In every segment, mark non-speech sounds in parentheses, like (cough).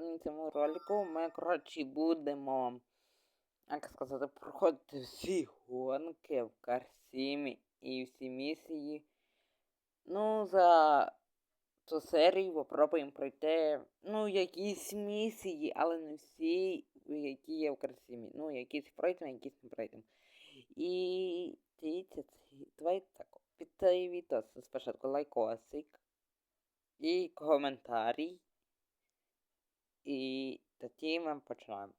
на цьому ролику ми, коротше, будемо, як сказати, проходити всі гонки в Карсімі і всі місії. Ну, за цю серію попробуємо пройти, ну, якісь місії, але не всі, які є в Карсімі. Ну, якісь пройдемо, якісь не пройдемо. І дивіться, давайте так, під цей відео спочатку лайкосик і коментарій. І тоді ми починаємо.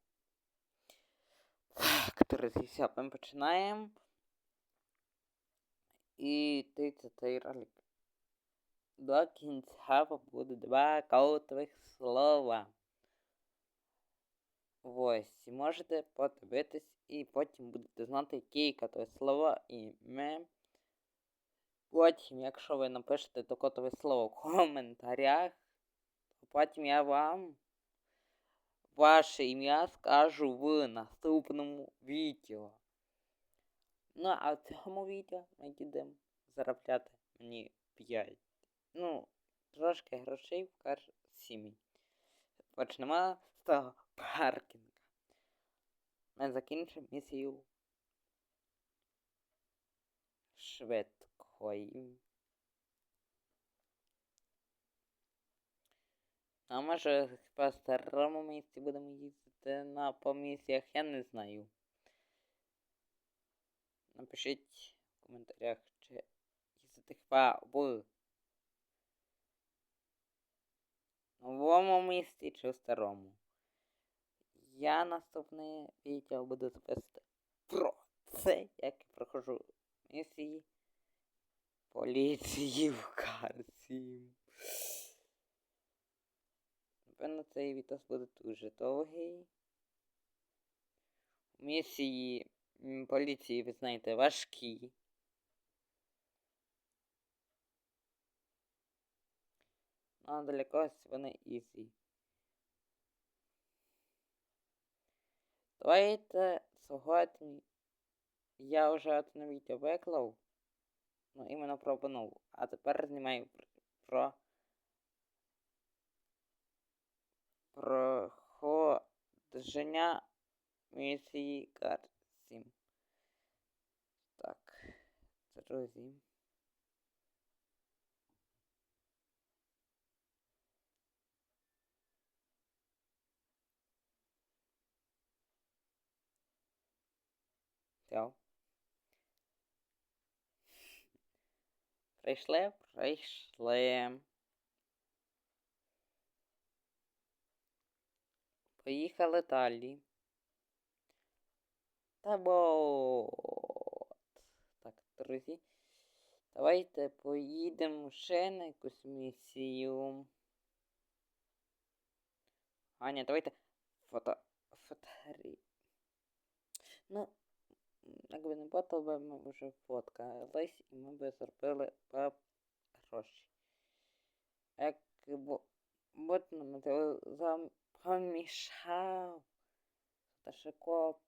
Друзі, ми починаємо. І дивіться цей ролик. До кінця буде два кодових слова. Ось, можете подивитись і потім будете знати, які кодові слова і ми. Потім, якщо ви напишете то кодове слово в коментарях, то потім я вам ваше ім'я скажу в наступному відео. Ну, а в цьому відео ми будемо заробляти мені 5. Ну, трошки грошей в кар 7. Почнемо з того (laughs) паркінга. Ми закінчимо місію швидкої. А може хіба старому місці будемо їздити на по місіях, я не знаю. Напишіть в коментарях, чи їздити хіба в новому місці чи в старому. Я наступне відео буду записувати про це, як я проходжу місії поліції в Карсі. Напевно, цей відос буде дуже довгий. Місії поліції, ви знаєте, важкі. Ну, а для когось вони ізі. Давайте сьогодні я вже одне відео виклав. Ну, іменно про. А тепер знімаю про проходження місії Кар 7. Так, друзі. Все. Прийшли, прийшли. Поїхали далі. Та вот. Так, друзі. Давайте поїдемо ще на якусь місію. А, ні, давайте фото... фотографії. Ну, якби не батл би ми вже фоткались і ми би зробили по гроші. Як бо... Бот нам за помішав. Ташикоп,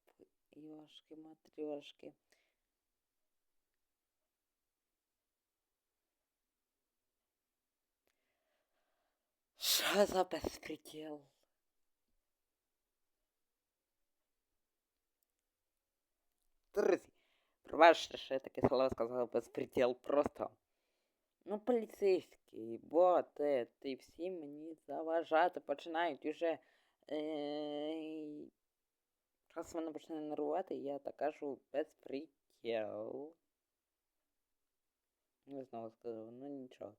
йошки, матрьошки. Що за безпреділ? Друзі, пробачте, що я таке слово сказав безпреділ просто. Ну, поліцейський, боти, ти всі мені заважати починають уже. Е... Раз мене почне нервувати, я так кажу безпреділ. Не знову сказав, ну нічого.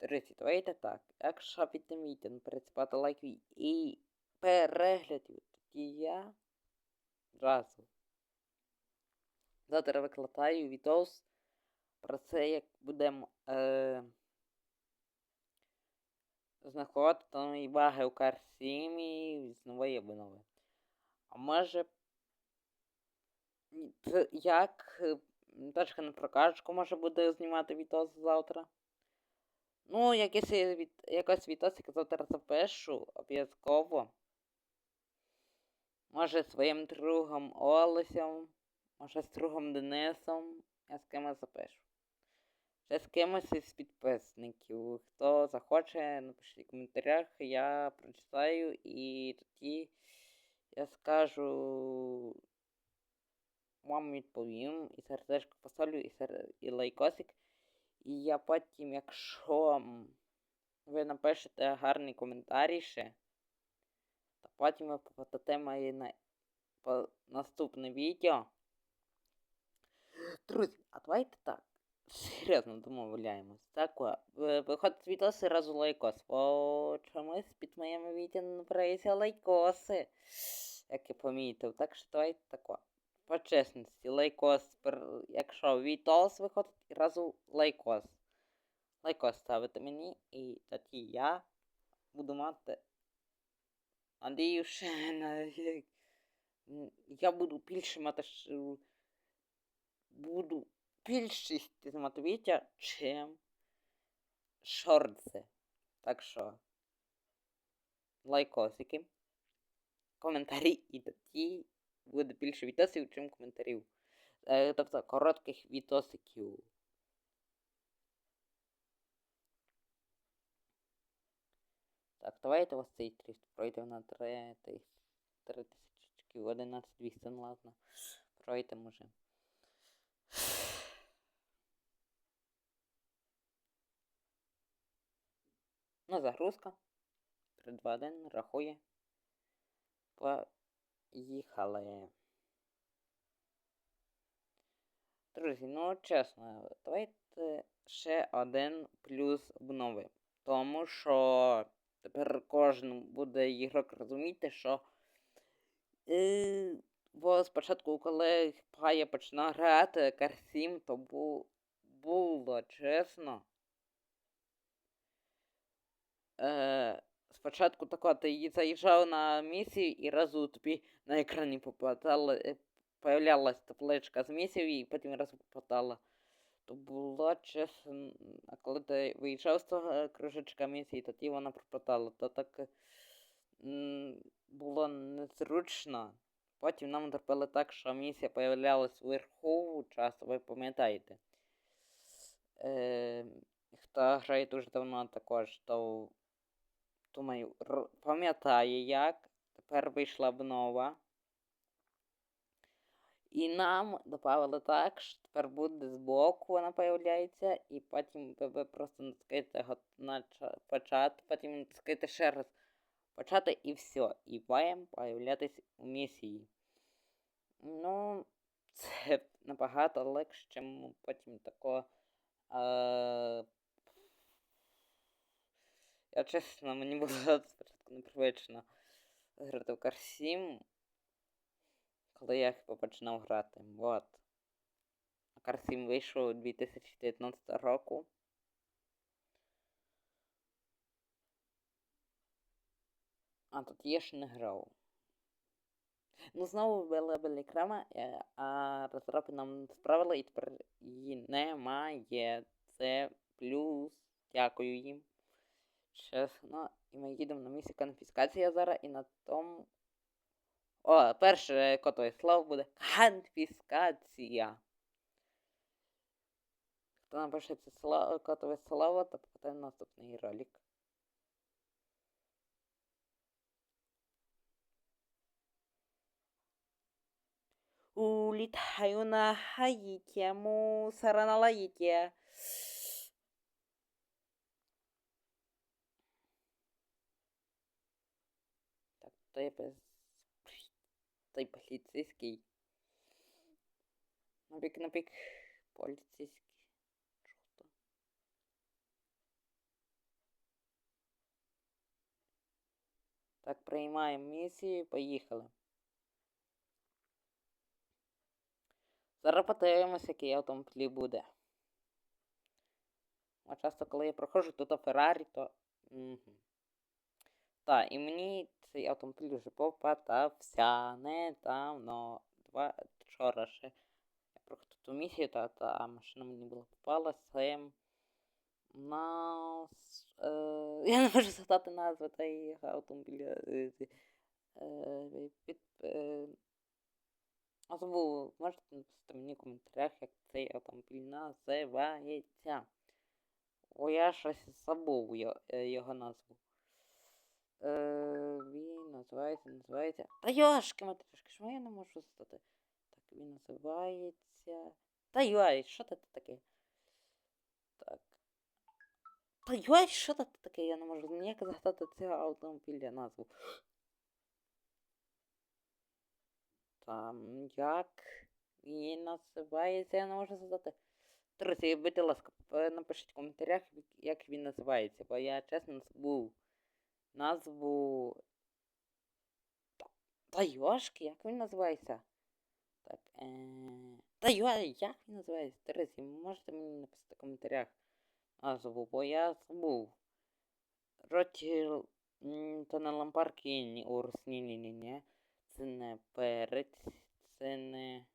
Друзі, давайте так. Якщо підтримуєте, ну, передспати лайків і переглядів, тоді я зразу. Завтра викладаю відос про це, як будемо е, знаходити нові баги у Карсімі з нової обнови. А може це як точка на прокачку може буде знімати відос завтра? Ну, якийсь від, якось відос, як завтра запишу обов'язково. Може своїм другом Олесем, може з другом Денисом. Я з кимось запишу. Ще з кимось із підписників. Хто захоче, напишіть в коментарях, я прочитаю і тоді я скажу вам відповім і сердечко поставлю, і, сер... і лайкосик. І я потім, якщо ви напишете гарний коментарі ще, то потім ви попадете моє на... наступне відео. Друзі, а давайте так. (laughs) Серйозно домовляємось. Так, о, ви- виходить відос і разу лайкос. Бо чомусь під моїми відео набираються лайкоси. Як я помітив. Так що давайте тако. По чесності, лайкос, якщо відос виходить, разу лайкос. Лайкос ставите мені, і тоді я буду мати. Надію, ще (laughs) на... Я буду більше мати. Буду більшість знімати відео, чим шорти. Так що лайкосики, коментарі і тоді буде більше відосів, чим коментарів. Е, тобто коротких відосиків. Так, давайте ось цей тріст пройдемо на 3 тисячки, 11 200, ну ладно. Пройдемо вже. Ну, загрузка. 3, 2, 1, рахує. Поїхали. Друзі, ну чесно, давайте ще один плюс обнови. Тому що тепер кожен буде ігрок розуміти, що. Е, бо спочатку, коли Пая починав грати Карсім, то бу, було чесно. Е, спочатку тако, ти заїжджав на місію і разу тобі на екрані попадала, е, появлялась табличка з місією і потім разу попадала. То було чесно, а коли ти виїжджав з того кружечка місії, тоді вона пропадала. То так було незручно. Потім нам зробили так, що місія появлялась вверху часто, ви пам'ятаєте. Е, хто грає дуже давно також, то думаю, пам'ятає як. Тепер вийшла обнова. І нам додали так, що тепер буде збоку вона появляється, і потім ви, просто натискаєте почати, потім натискаєте ще раз почати і все. І маємо появлятись у місії. Ну, це (laughs) набагато легше, чим потім тако. Е... Я чесно, мені було (laughs) спочатку непривично грати в 7, коли я хіба починав грати. Вот. А 7 вийшов 2019 року. А тут я ще не грав. Ну, знову ввели Белікрама, е, а розробки нам справили і тепер її немає. Це плюс. Дякую їм. Чесно. І ми їдемо на місці конфіскація зараз і на тому. О, перше котове слово буде конфіскація. Хто напише це слово, котове слово, то попаде наступний ролик. Улітаю на Гаїті, мусора на Лаїті. Так, то я без... Той поліцейський. Набік, набік, поліцейський. Що то? Так, приймаємо місію, поїхали. Зараз подивимося, який автомобіль буде. А часто, коли я проходжу тут Феррарі, то. Угу. Так, і мені цей автомобіль вже попадався недавно. Два вчора ще. Я проходив ту місію, та, та машина мені була попалася. Нас. Е, (laughs) я не можу згадати назву цієї автомобіля. Е, е, під, е, а можете написати мені в коментарях, як цей автомобіль називається. О, я щось забув його, його назву. Е, називається, називається. Та йошки матрішки, що я не можу стати? Так, він називається. Та йой, що це таке? Так. Та йой, що це таке? Я не можу ніяк згадати цього автомобіля назву. Там як він називається, я не можу згадати. Друзі, будь ласка, напишіть в коментарях, як він називається, бо я чесно забув назву. Та, та йошки, як він називається? Так, е... Та як він називається? Друзі, можете мені написати в коментарях назву, бо я забув. Ротіл... То не лампаркіні, урс, ні-ні-ні-ні. Це не перець, це не...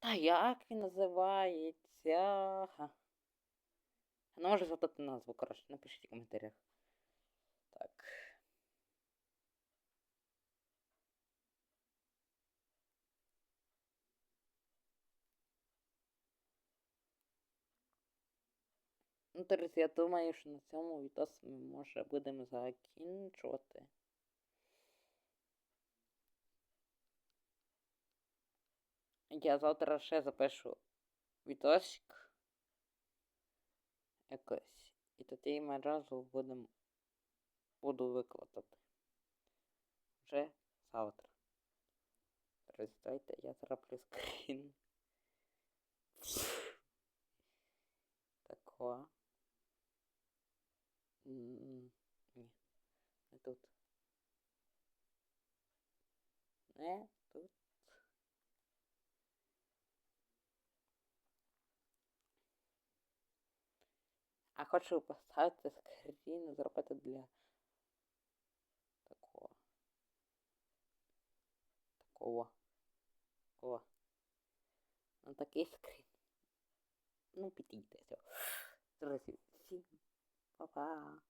Та як він називається? Ха. Не можу задати назву, коротше, напишіть в коментарях. Так. Ну, друзі, я думаю, що на цьому відос ми може будемо закінчувати. Я завтра ще запишу відосик якось. І тоді ми разу будемо буду викладати. Вже завтра. Роздайте, я зроблю скрін. Тако. Ні. Не тут. Не тут. А хочу поставити скрін зробити для такого. Такого. О. На такий скрін. Ну, підійде все. Друзі, всім па-па.